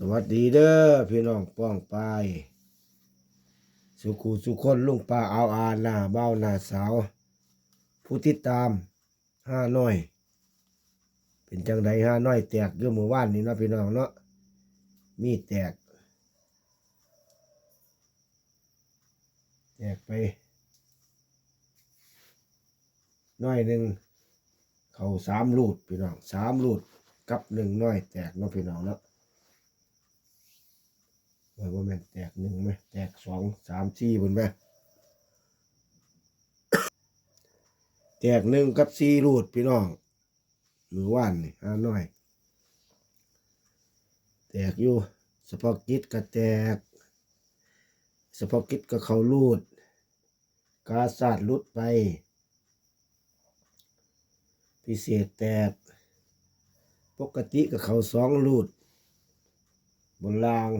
สวัสดีเด้อพี่น้องป้องปายสุขูสุคนลุงป้าเอาอาหน้าเบ้าหน้าสาว ผู้ติดตามห้าน้อย เป็นจังใดห้าน้อยแตกเรื่อมื่อวานนี้เนาะพี่น้องเนาะมีแตก แตกไปน้อยหนึ่งเขาสามลูดพี่น้องสามลูดกับหนึ่งน้อยแตกเนาะพี่น้องเนาะ ว่าว่าแม่นแตกหนึ่งไหมแตกสองสามสี่บนไหมแตกหนึ่งกับสี่รูดพี่น้องมือว่านนี่ห้าน้อย แตกอยู่สปอกกิดก็แตกสปอกกิดก็เขารูด กาซาดรุดไป พิเศษแตก ปกติก็เขาสองรูด บนราง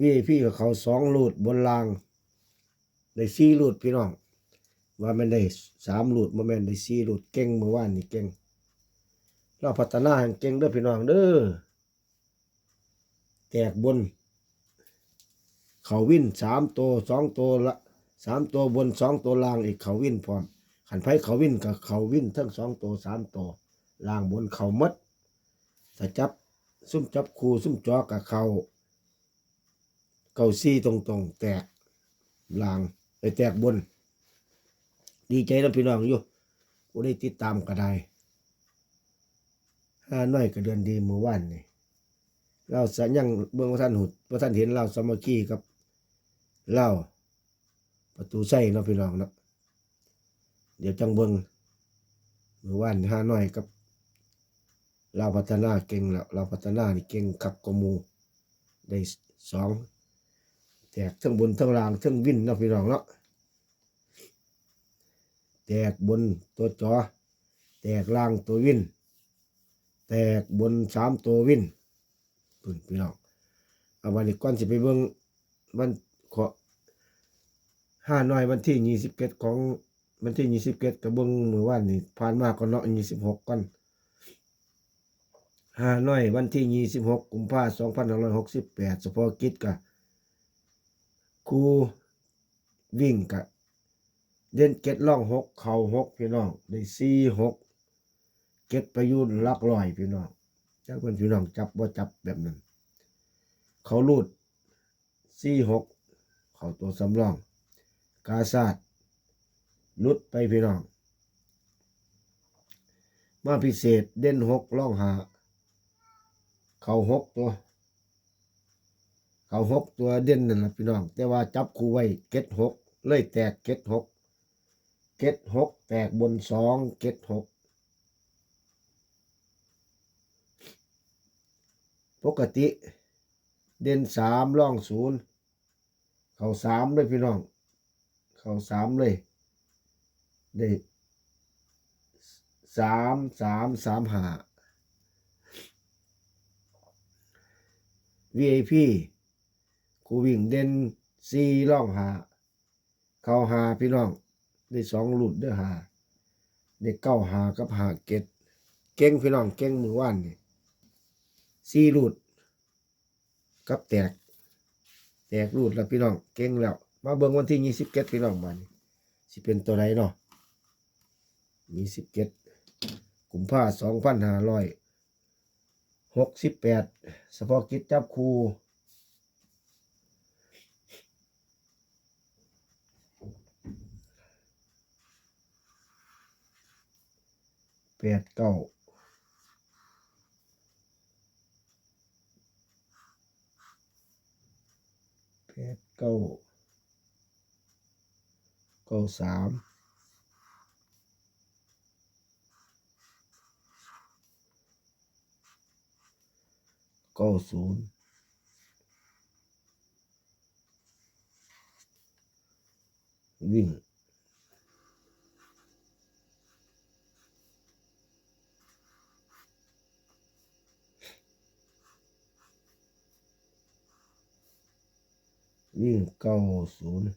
วีพี่กับเขาสองลูดบนรางได้สี่ลูดพี่น้อง ว่ามันได้สามลูดมาแม่นได้สี่ลูดเก่งเมื่อวานนี่เก่งเราพัฒนาให้เก่งเด้อพี่น้องเด้อแตกบน เขาวินสามตัวสองตัวละสามตัวบนสองตัวล่างอีกเขาวินพร้อมขันไผเขาวินกับเขาวินทั้งสองตัวสามตัวล่างบนเขาหมดถ้าจับซุ่มจับคูซุ่มจอกับเขา เก้าซี่ตรงๆ แตกลางไปแตกบน ดีใจนะพี่น้องอยู่กูได้ติดตามก็ได้ห้าน้อยก็เดือนดีเมื่อวานนี่เราสัญญังเบื้องท่านหุดว่าท่านเห็นเราสามัคคีกับเราประตูใส่เนาะพี่น้องเนาะเดี๋ยวจังเบิ้งเมื่อวานห้าน้อยกับเราพัฒนาเก่งแล้วเราพัฒนานี่เก่งขับกมูได้สอง แตกทั้งบนทั้งล่างทั้งวินนะพี่น้องเนาะแตกบนตัวจอ แตกล่างตัววินแตกบนสามตัววินปุ่นพี่น้องเอาวันนี้ก่อนสิไปเบิ่งวันขอห้าน้อยวันที่ยี่สิบเกตของวันที่ยี่สิบเกตกับเบิ่งเมื่อวานนี่ผ่านมาก็เนาะยี่สิบหกก่อนห้าน้อยวันที่ยี่สิบหกกุมภาสองพันห้าร้อยหกสิบแปดเฉพาะกิจกะ ครูวิ่งกะ เด่นเก็ดล่องหกเข่าหกพี่น้องได้สี่หกเก็ดประยุนลักลอยพี่น้องจักเป็นพี่น้องจับบ่าจับแบบนั้น เขาลูดสี่หกเขาตัวสำรอง กาซาดลุดไปพี่น้อง มาพิเศษเด่นหกล่องหา เขาหกตัว เขาหกตัวเด่นนั่นแหละพี่น้อง แต่ว่าจับคู่ไว้เก็ดหกเลยแตกเก็ดหกเก็ดหกแตกบนสองเก็ดหกปกติ เด่นสามล่องศูนย์เขาสามเลยพี่น้อง เขาสามเลยได้สามสามสามหา VIP กูวิ่งเด่นซีล่องหา เข้าหาพี่น้องได้สองหลุดเด้อหาได้เก้าหากับหาเก็ดเก่งพี่น้องเก่งมือว่านนี่ซีหลุดกับแตก แตกหลุดแล้วพี่น้องเก่งแล้ว มาเบิ่งวันที่ยี่สิบเก็ดพี่น้องบันสิเป็นตัวไหนเนาะยี่สิบเก็ดกุมภาสองพันห้าร้อยหกสิบแปดเฉพาะกิจจับคู แปดเก้าแปดเก้าเก้าสามเก้าศูนย์วิ่ง วิ่งเก้าศูนย์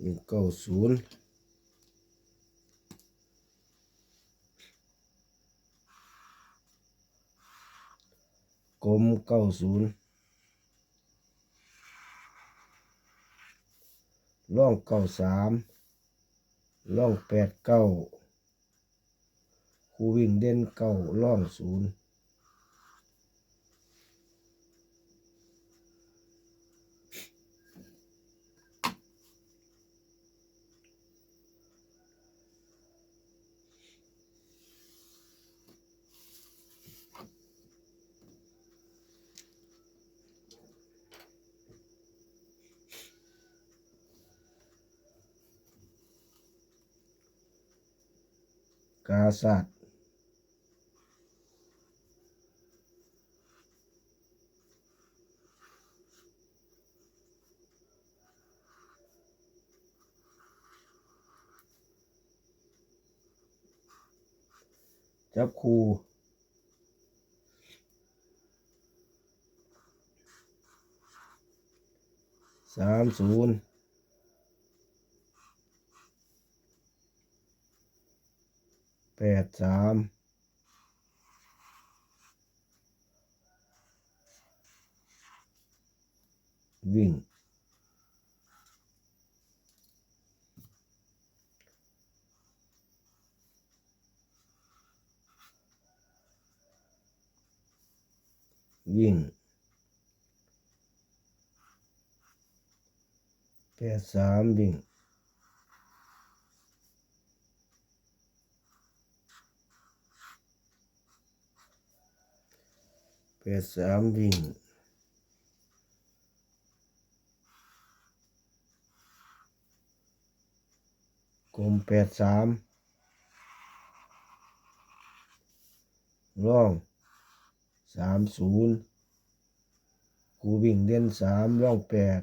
วิ่งเก้าศูนย์กลมเก้าศูนย์ล่องเก้าสามล่องแปดเก้า คูวิ่งเด่นเก้าล่องศูนย์กาศาสตร์ จับคูสามศูนย์แปดสามวิ่ง วิ่งแปดสามวิ่งแปดสามวิ่งกลมแปดสามร่อง สามศูนย์กูวิ่งเด่นสามร่องแปด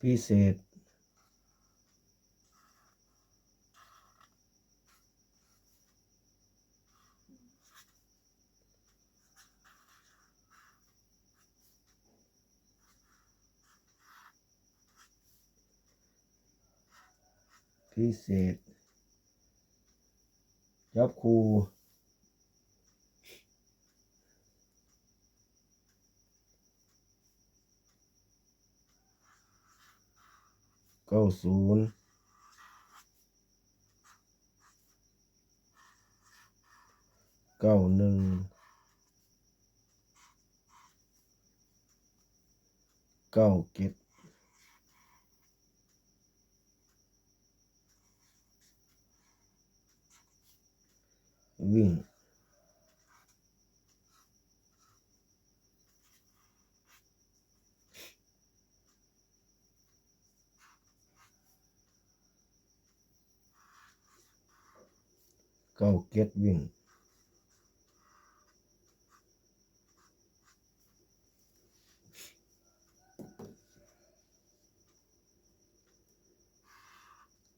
พิเศษ พิเศษยับครูเก้าศูนย์เก้าหนึ่งเก้าเก็ด วิ่ง เก้าเก็ดวิ่ง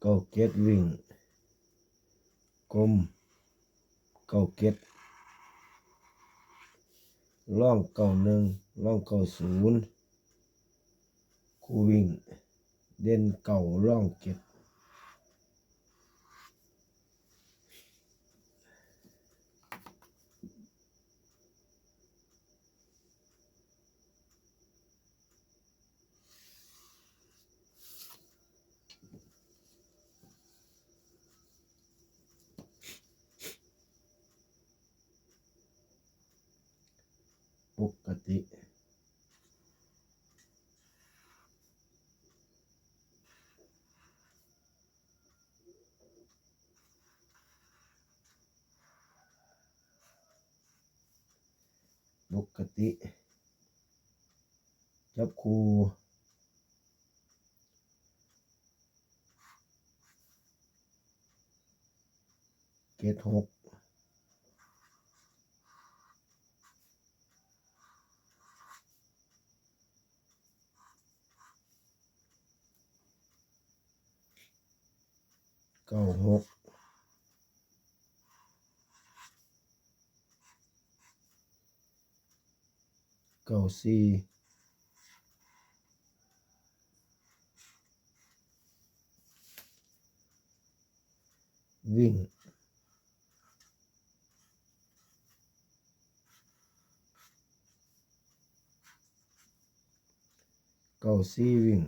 เก้าเก็ดวิ่งกลม เก้าเก็ดล่องเก้าหนึ่งล่องเก้าศูนย์คูวิ่ง เด่นเก่าล่องเก็ด ปกติ ปกติ จับครูเกตหกเก้าหก เก้าสี่วิ่งเก้าสี่วิ่ง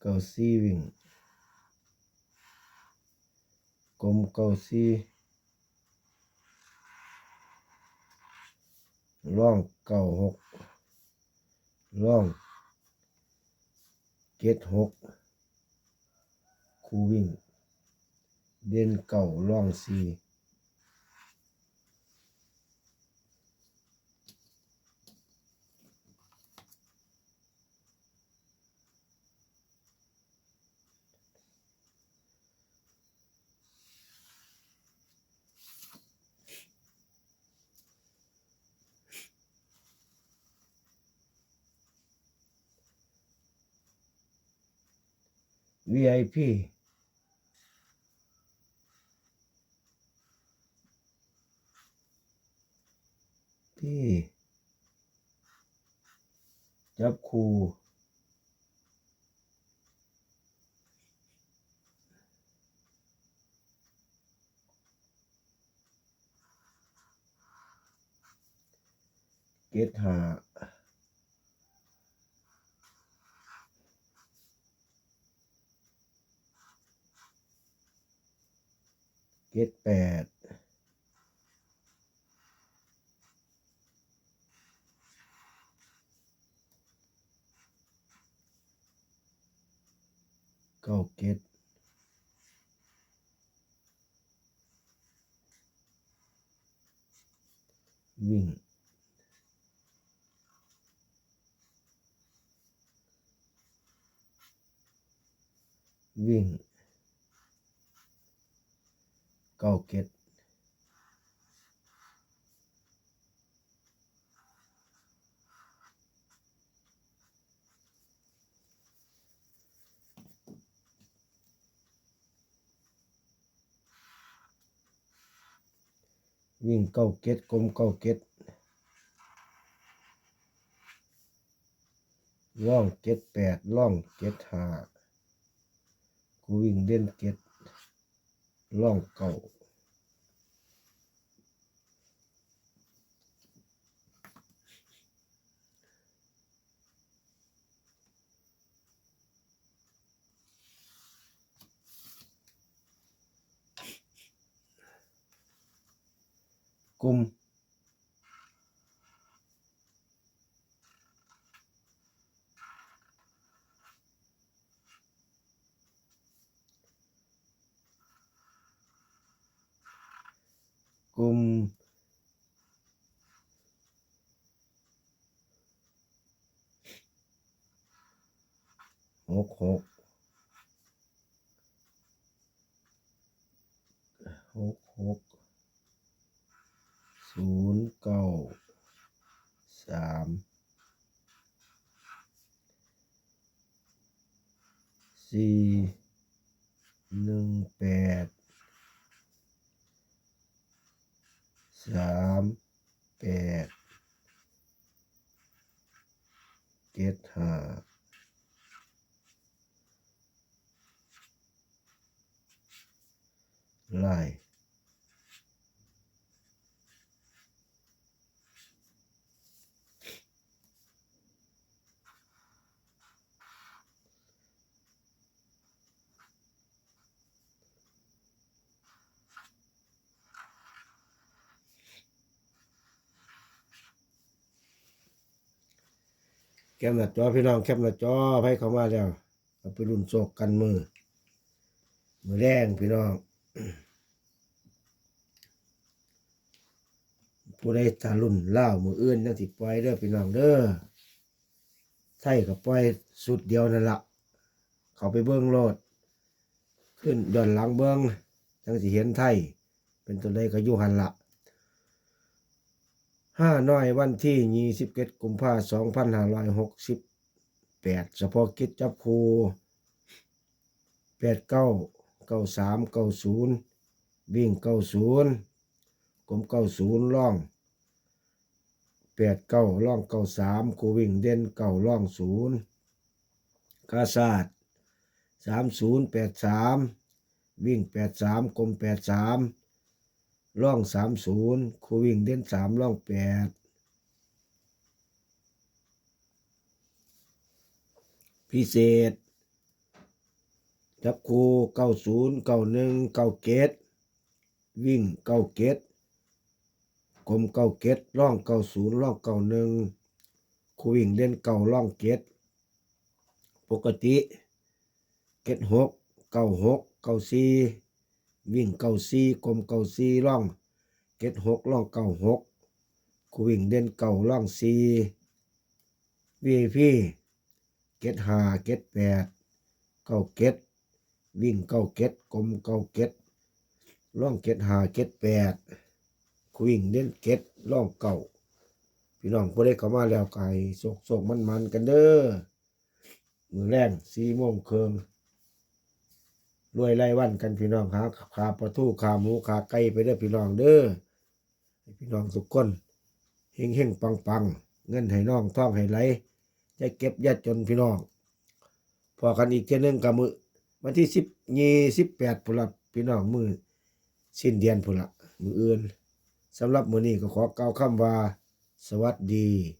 เก้าสี่วิ่งก ลมเก้าสี่ร่องเก้าหกร่องเจ็ดหกคูวิ่ง เด่นเก่าร่องสี่ VIP ที่จับคูเกตหา เกตแปดเก้าเกตวิ่ง วิ่ง เก้าเกตวิ่งเก้าเก็ตกลมเก้าเก็ตล่องเก็ตแปดล่องเก็ตห้ากูวิ่งเด่นเก็ตล่องเก้า กลุ่มกลุ่มหกหกหกหก ศูนย์เก้าสามสี่หนึ่งแปดสามแปดเจ็ดห้าไล่ แคปหน้าจอพี่น้องแคปหน้าจอให้เขามาแล้วเอาไปรุ่นโศกกันมือ มือแรงพี่น้องผู้ใดตารุ่นเล่ามืออื่นจังสิปล่อยเด้อพี่น้องเด้อไทยก็ปล่อยสุดเดียวนั่นละเขาไปเบิ้องโลด ขึ้นย้อนหลังเบิ้องจังสิเห็นไทย เป็นตัวใดก็อยู่หันละ ห้าน้อยวันที่ยี่สิบเอ็ดกุมภาสองพันห้าร้อยหกสิบแปดเฉพาะกิจจับครูแปดเก้าเก้าสามเก้าศูนย์วิ่งเก้าศูนย์กลมเก้าศูนย์ล่องแปดเก้าล่องเก้าสามครูวิ่งเด่นเก้าล่องศูนย์กาศาสตร์สามศูนย์แปดสามวิ่งแปดสามกลมแปดสาม ล่องสามศูนย์ครูวิ่งเด่นสามล่องแปดพิเศษ จับคูเก้าศูนย์เก้าหนึ่งเก้าเกตวิ่งเก้าเกตกลมเก้าเกตร่องเก้าศูนย์ร่องเก้าหนึ่งคูวิ่งเล่นเก้าร่องเกตปกติเกตหกเก้าหกเก้าสี่ วิ่งเก้าสี่กลมเก้าสี่ร่องเกตหกร่องเก้าหกคูวิ่งเด่นเก้าร่องสี่วีพี่เก็ดหาเก็ดแปดเก้าเก็ดวิ่งเก้าเก็ดกลมเก้าเก็ดล่องเก็ดหาเก็ดแปดวิ่งเล่นเก็ดล่องเก้าพี่น้องผู้ได้เข้ามาแล้วไก่โศกโศกมันมันกันเด้อมือแรงสี่โมงเคือง รวยไล่วันกันพี่น้องหาขาปลาทูขาหมูขาไก่ไปเด้อพี่น้องเด้อพี่น้องทุกคนเฮงเฮงปังปังเงินให้น้องท่องให้ไหลจะเก็บยัดจนพี่น้อง พอกันอีกเท่ยหนึงกับมือวันที่สิบยี่สิบแปดพุนละพี่น้องมือสิ้นเดือนพุละมืออื่นสำหรับมือนี้ก็ขอกล่าคำว่า สวัสดี